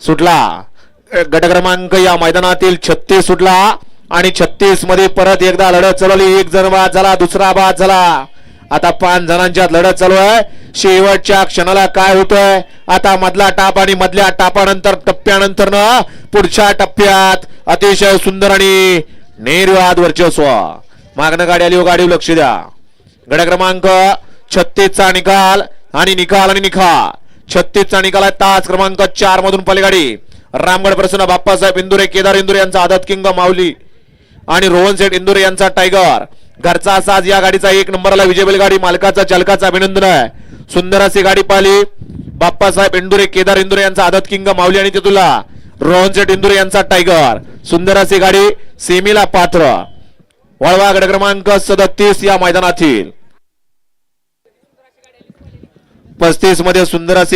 सुटला. गट क्रमांक या मैदानातील छत्तीस सुटला आणि छत्तीसमध्ये परत एकदा लढत चालवली. एक जण बाद झाला दुसरा बाद झाला. आता पाच जणांच्यात लढत चालू आहे. शेवटच्या क्षणाला काय होतंय? आता मधला टाप आणि मधल्या टापानंतर टप्प्यानंतर ना पुढच्या टप्प्यात अतिशय सुंदर आणि निर्वाद वर्चस्व. मागणं गाडी आली हो गाडी लक्ष द्या. गड क्रमांक छत्तीसचा निकाल आणि निकाल आणि निकाल छत्तीसचा निकाल आहे. तास क्रमांक चार मधून पलीगाडी रामगड प्रसन्न बाप्पासाहेब इंदुरे केदार इंदुरे यांचा आदत किंग माऊली आणि रोहन सेठ इंदुरे यांचा टायगर. घरचा साज या गाडीचा एक नंबरला विजय बैलगाडी मालकाचा चालकाचा अभिनंदन आहे. सुंदर अशी गाडी पाहिली. बाप्पासाहेब इंदुरे केदार इंदुरे यांचा आदत किंग माऊली आणि तेतुला रोहन सेठ इंदुरे यांचा टायगर. सुंदर अशी गाडी सेमीला पात्र. वळवा गड क्रमांक सदतीस या मैदानातील. पस्तीसमध्ये सुंदर